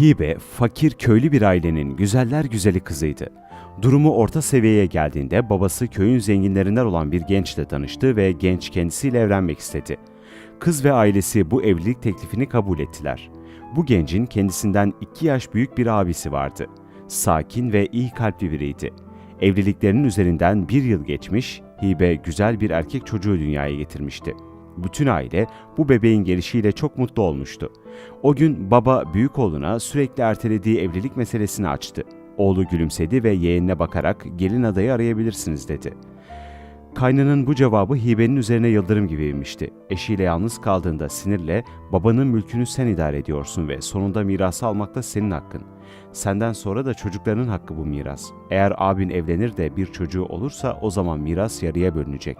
Hibe, fakir köylü bir ailenin güzeller güzeli kızıydı. Durumu orta seviyeye geldiğinde babası köyün zenginlerinden olan bir gençle tanıştı ve genç kendisiyle evlenmek istedi. Kız ve ailesi bu evlilik teklifini kabul ettiler. Bu gencin kendisinden iki yaş büyük bir abisi vardı. Sakin ve iyi kalpli biriydi. Evliliklerinin üzerinden bir yıl geçmiş, Hibe güzel bir erkek çocuğu dünyaya getirmişti. Bütün aile bu bebeğin gelişiyle çok mutlu olmuştu. O gün baba büyük oğluna sürekli ertelediği evlilik meselesini açtı. Oğlu gülümsedi ve yeğenine bakarak gelin adayı arayabilirsiniz dedi. Kaynının bu cevabı hibenin üzerine yıldırım gibi inmişti. Eşiyle yalnız kaldığında sinirle babanın mülkünü sen idare ediyorsun ve sonunda mirası almak da senin hakkın. Senden sonra da çocuklarının hakkı bu miras. Eğer abin evlenir de bir çocuğu olursa o zaman miras yarıya bölünecek.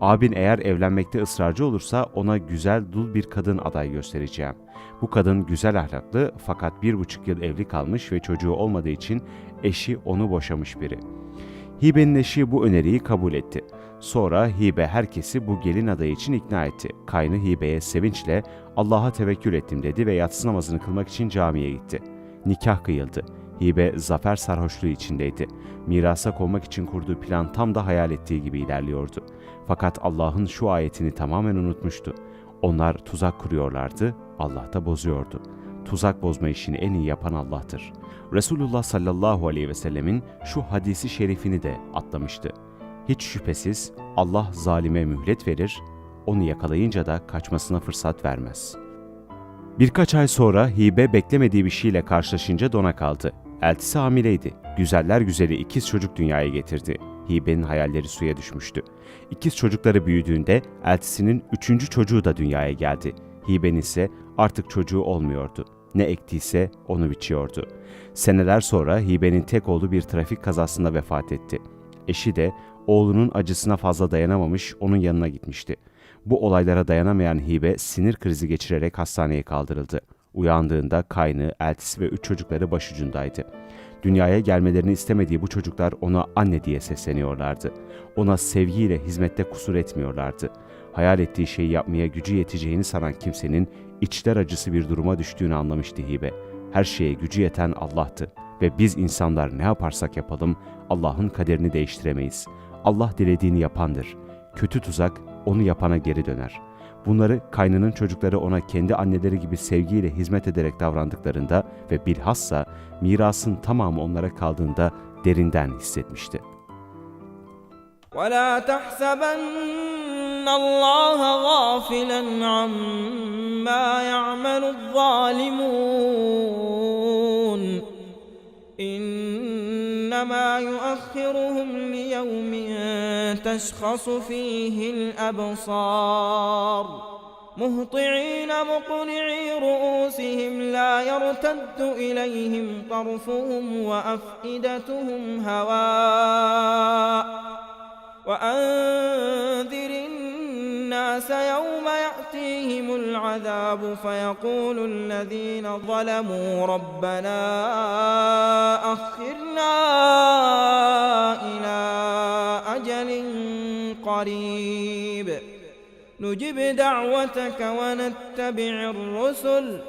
Abin eğer evlenmekte ısrarcı olursa ona güzel dul bir kadın aday göstereceğim. Bu kadın güzel ahlaklı fakat bir buçuk yıl evli kalmış ve çocuğu olmadığı için eşi onu boşamış biri. Hibe'nin eşi bu öneriyi kabul etti. Sonra Hibe herkesi bu gelin adayı için ikna etti. Kaynı Hibe'ye sevinçle Allah'a tevekkül ettim dedi ve yatsı namazını kılmak için camiye gitti. Nikah kıyıldı. Hibe zafer sarhoşluğu içindeydi. Mirasa konmak için kurduğu plan tam da hayal ettiği gibi ilerliyordu. Fakat Allah'ın şu ayetini tamamen unutmuştu. Onlar tuzak kuruyorlardı, Allah da bozuyordu. Tuzak bozma işini en iyi yapan Allah'tır. Resulullah sallallahu aleyhi ve sellemin şu hadisi şerifini de atlamıştı. Hiç şüphesiz Allah zalime mühlet verir, onu yakalayınca da kaçmasına fırsat vermez. Birkaç ay sonra Hibe beklemediği bir şeyle karşılaşınca dona kaldı. Eltisi hamileydi. Güzeller güzeli ikiz çocuk dünyaya getirdi. Hibe'nin hayalleri suya düşmüştü. İkiz çocukları büyüdüğünde eltisinin üçüncü çocuğu da dünyaya geldi. Hibe'nin ise artık çocuğu olmuyordu. Ne ektiyse onu biçiyordu. Seneler sonra Hibe'nin tek oğlu bir trafik kazasında vefat etti. Eşi de oğlunun acısına fazla dayanamamış onun yanına gitmişti. Bu olaylara dayanamayan Hibe sinir krizi geçirerek hastaneye kaldırıldı. Uyandığında kaynı, eltisi ve üç çocukları başucundaydı. Dünyaya gelmelerini istemediği bu çocuklar ona anne diye sesleniyorlardı. Ona sevgiyle hizmette kusur etmiyorlardı. Hayal ettiği şeyi yapmaya gücü yeteceğini sanan kimsenin içler acısı bir duruma düştüğünü anlamıştı Hibe. Her şeye gücü yeten Allah'tı ve biz insanlar ne yaparsak yapalım Allah'ın kaderini değiştiremeyiz. Allah dilediğini yapandır. Kötü tuzak onu yapana geri döner. Bunları kaynının çocukları ona kendi anneleri gibi sevgiyle hizmet ederek davrandıklarında ve bilhassa mirasın tamamı onlara kaldığında derinden hissetmişti. ولا تحسبن الله غافلا عما يعمل الظالمون إنما يؤخرهم ليوم تشخص فيه الأبصار. مهطعين مقنعي رؤوسهم لا يرتد إليهم طرفهم وأفئدتهم هواء. وأنذر الناس يوم يأتيهم العذاب فيقول الذين ظلموا ربنا أخرنا إلى أجل قريب. نجب دعوتك ونتبع الرسل.